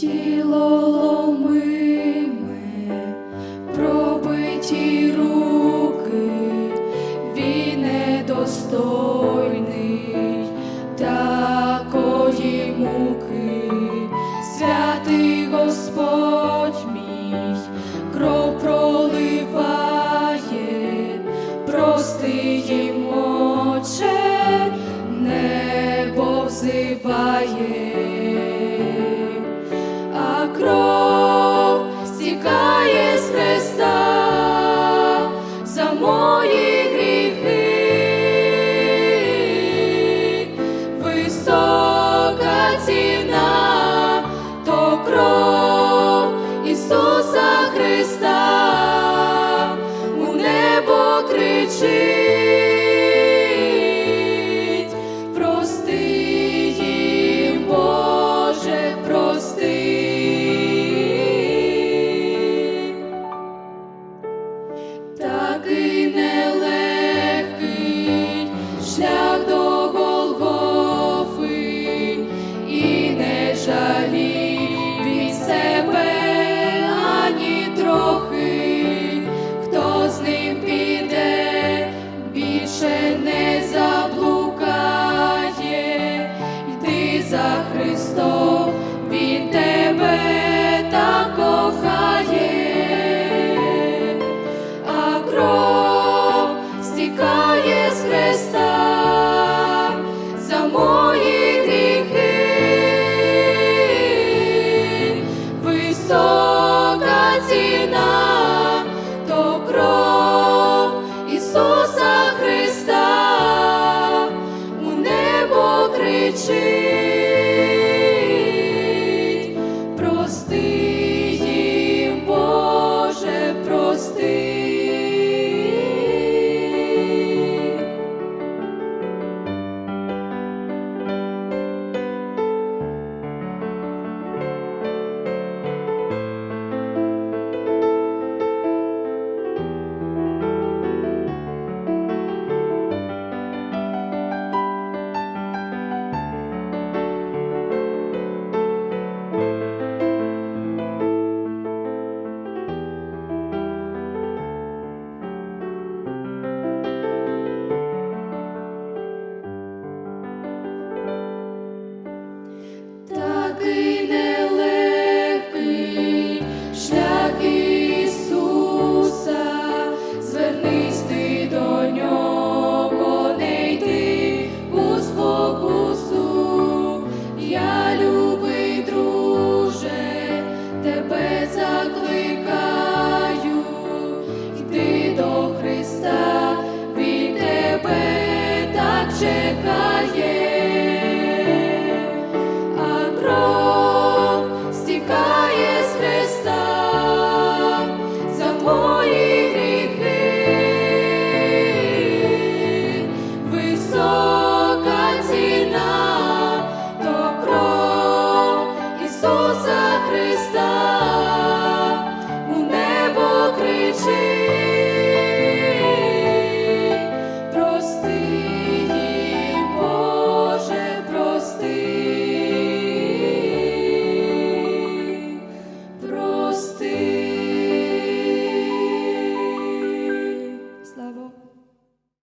тіло ломиме, пробиті руки, він недостойний такої муки, святий Господь мій, кров проливає, прости їм оче, небо взиває. Richie. ще не. 去。